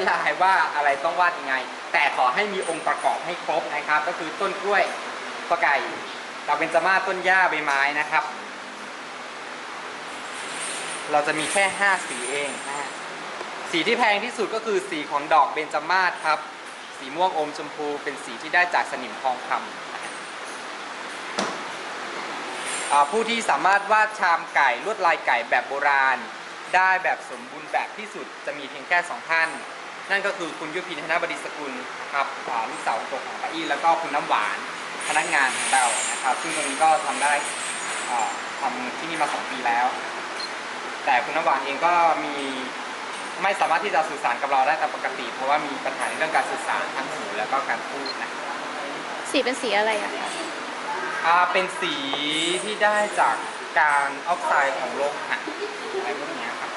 ด์ไลน์ว่าอะไรต้องวาดยังไง แต่ขอให้มีองค์ประกอบให้ครบนะครับ ก็คือต้นกล้วยกอไก่ดอกเบญจมาต้นหญ้าใบไม้นะครับ เราจะมีแค่ 5 สีเองนะฮะสีที่แพงที่สุดก็คือสีของดอกเบญจมาศครับ สีม่วงอมชมพูเป็นสีที่ได้จากสนิมทองคำผู้ที่สามารถวาดชามไก่ลวดลายไก่แบบโบราณ ได้แบบสมบูรณ์แบบที่สุดจะมีเพียงแค่สองท่าน นั่นก็คือคุณยุพินธนบดีสกุลครับอ่าลูกสาวคนโตของป้าอี้แล้วก็คุณน้ำหวานพนักงานของเรานะครับ ซึ่งตรงนี้ก็ทำได้อ่าทำที่นี่มาสองปีแล้ว แต่คุณน้ำหวานเองก็มีไม่สามารถที่จะสื่อสารกับเราได้ตามปกติ เพราะว่ามีปัญหาในเรื่องการสื่อสารทั้งหูแล้วก็การพูดนะสีเป็นสีอะไรอะคะอ่าเป็นสีที่ได้จากการออกไซด์ของโลหะอะไรพวกเนี้ยครับ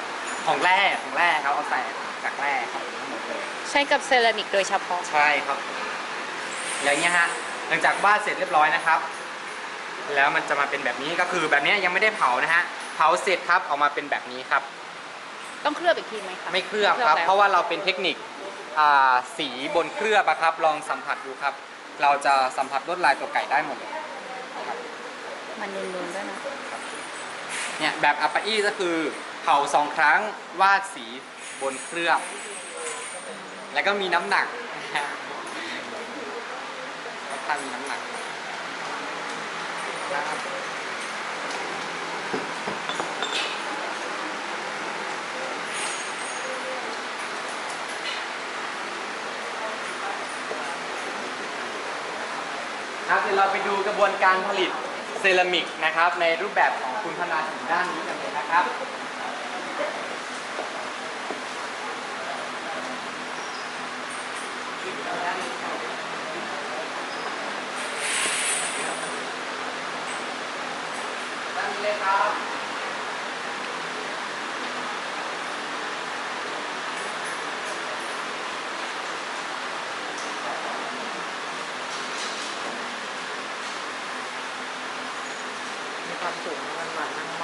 ของแร่ของแร่ครับออกไซด์จากแร่ครับทั้งหมดเลย ใช้กับเซรามิกโดยเฉพาะ ใช่ครับ อย่างเงี้ยฮะ หลังจากวาดเสร็จเรียบร้อยนะครับ แล้วมันจะมาเป็นแบบนี้ก็คือแบบเนี้ยยังไม่ได้เผานะฮะ เผาเสร็จครับออกมาเป็นแบบนี้ครับ ต้องเคลือบอีกทีไหมคะไม่เคลือบครับแล้วเพราะว่าเราเป็นเทคนิคอ่าสีบนเคลือบอะครับ ลองสัมผัสดูครับ เราจะสัมผัสลวดลายตัวไก่ได้หมดเลยครับมันนูนๆด้วยนะเนี่ยแบบอัปปะอี้ก็คือเผาสองครั้งวาดสีบนเคลือบ แล้วก็มีน้ำหนักนะฮะค่อนข้างมีน้ำหนักครับครับเดี๋ยวเราไปดูกระบวนการผลิตเซรามิกนะครับ ในรูปแบบของคุณพนาถึงด้านนี้กันเลยนะครับ ลยครับมีความสุขมันหวานมาก